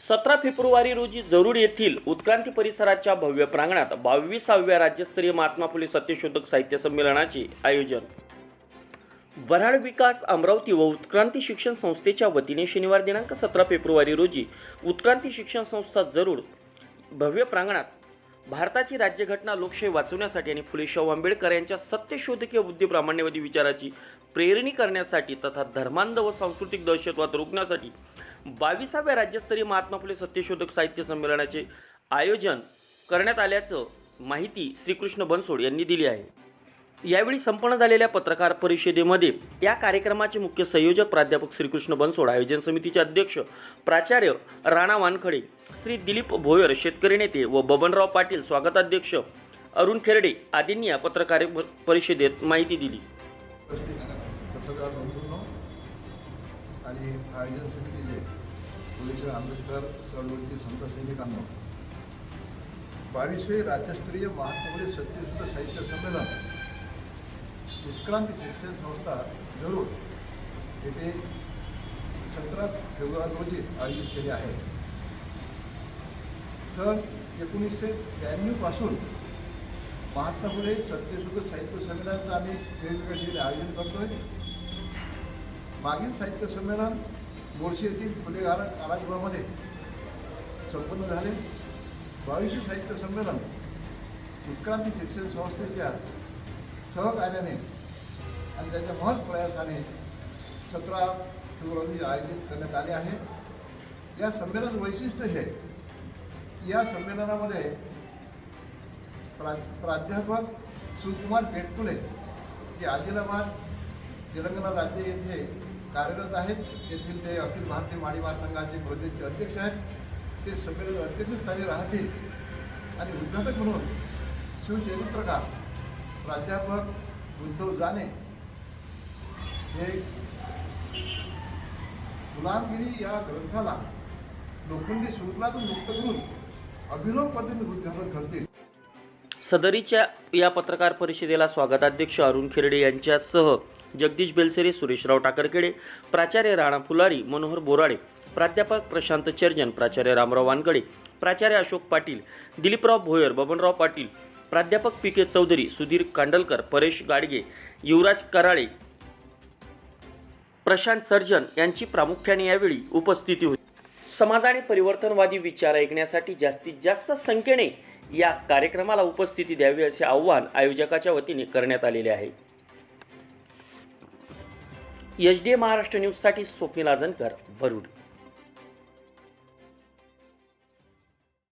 सतरा फेब्रुवारी रोजी जरूर येथील उत्क्रांती परिसराच्या भव्य प्रांगणात बावीसाव्या राज्यस्तरीय महात्मा फुले सत्यशोधक साहित्य संमेलनाचे आयोजन. वऱ्हाड विकास अमरावती व उत्क्रांती शिक्षण संस्थेच्या वतीने शनिवार दिनांक सतरा फेब्रुवारी रोजी उत्क्रांती शिक्षण संस्था जरूर भव्य प्रांगणात भारताची राज्यघटना लोकशाही वाचवण्यासाठी आणि फुले शाहू आंबेडकर यांच्या सत्यशोधकीय बुद्धी प्रामाण्यवादी विचाराची प्रेरणी करण्यासाठी तथा धर्मांध व सांस्कृतिक दहशतवाद रोखण्यासाठी बावीसाव्या राज्यस्तरीय महात्मा फुले सत्यशोधक साहित्य संमेलनाचे आयोजन करण्यात आल्याचं माहिती श्रीकृष्ण बनसोड यांनी दिली आहे. यावेळी संपन्न झालेल्या पत्रकार परिषदेमध्ये या कार्यक्रमाचे मुख्य संयोजक प्राध्यापक श्रीकृष्ण बनसोड आयोजन समितीचे अध्यक्ष प्राचार्य राणा वानखडे श्री दिलीप भोयर शेतकरी नेते व बबनराव पाटील स्वागताध्यक्ष अरुण खेरडे आदींनी या पत्रकार परिषदेत माहिती दिली. पत्रकार आणि आयोजन समितीचे पोलीस आंबेडकर चळवळीचे संत सैनिकांना बावीसवे राज्यस्तरीय महात्मा सत्यशुद्ध साहित्य संमेलन उत्क्रांती शिक्षण संस्था जरूर येथे सतरा फेब्रुवारी रोजी आयोजित केले आहे. सन एकोणीसशे त्र्याण्णवपासून महात्मा फुले सत्यशुद्ध साहित्य संमेलनाचं आम्ही वेगवेगळ्या आयोजन आयोजन करतोय मागील साहित्य संमेलन मोर्शी येथील फुले गारा कारागृहामध्ये संपन्न झाले. बावीसशे साहित्य संमेलन उत्क्रांती शिक्षण संस्थेच्या सहकार्याने आणि त्याच्या महत् प्रयासाने सतरा फेब्रुवारी आयोजित करण्यात आले आहे. या संमेलन वैशिष्ट्य हे या संमेलनामध्ये प्रा प्राध्यापक सुकुमार पेटकुले जे आदिलाबाद तेलंगणा राज्य येथे कार्यरत आहेत. येथील ते अखिल भारतीय माडी संघाचे प्रदेशचे अध्यक्ष आहेत. ते संमेलन अध्यक्षस्थानी राहतील. आणि उद्घाटक म्हणून शिवचरित्रकार प्राध्यापक उद्धव जाने हे गुलामगिरी या ग्रंथाला लोखंडी शुल्कातून मुक्त करून अभिनव पद्धतीने उद्घाटन करतील. सदरीच्या या पत्रकार परिषदेला स्वागताध्यक्ष अरुण खेरडे यांच्यासह जगदीश बेलसेरे सुरेशराव टाकरखेडे प्राचार्य राणा फुलारी मनोहर बोराडे प्राध्यापक प्रशांत चर्जन प्राचार्य रामराव वानकडे प्राचार्य अशोक पाटील दिलीपराव भोयर बबनराव पाटील प्राध्यापक पी के चौधरी सुधीर कांडलकर परेश गाडगे युवराज कराळे प्रशांत सर्जन यांची प्रामुख्याने यावेळी उपस्थिती होती. समाजाने परिवर्तनवादी विचार ऐकण्यासाठी जास्तीत जास्त संख्येने या कार्यक्रमाला उपस्थिती द्यावी असे आव्हान आयोजकाच्या वतीने करण्यात आलेले आहे. एच डी महाराष्ट्र न्यूजसाठी स्वप्नील आजनकर भरूड.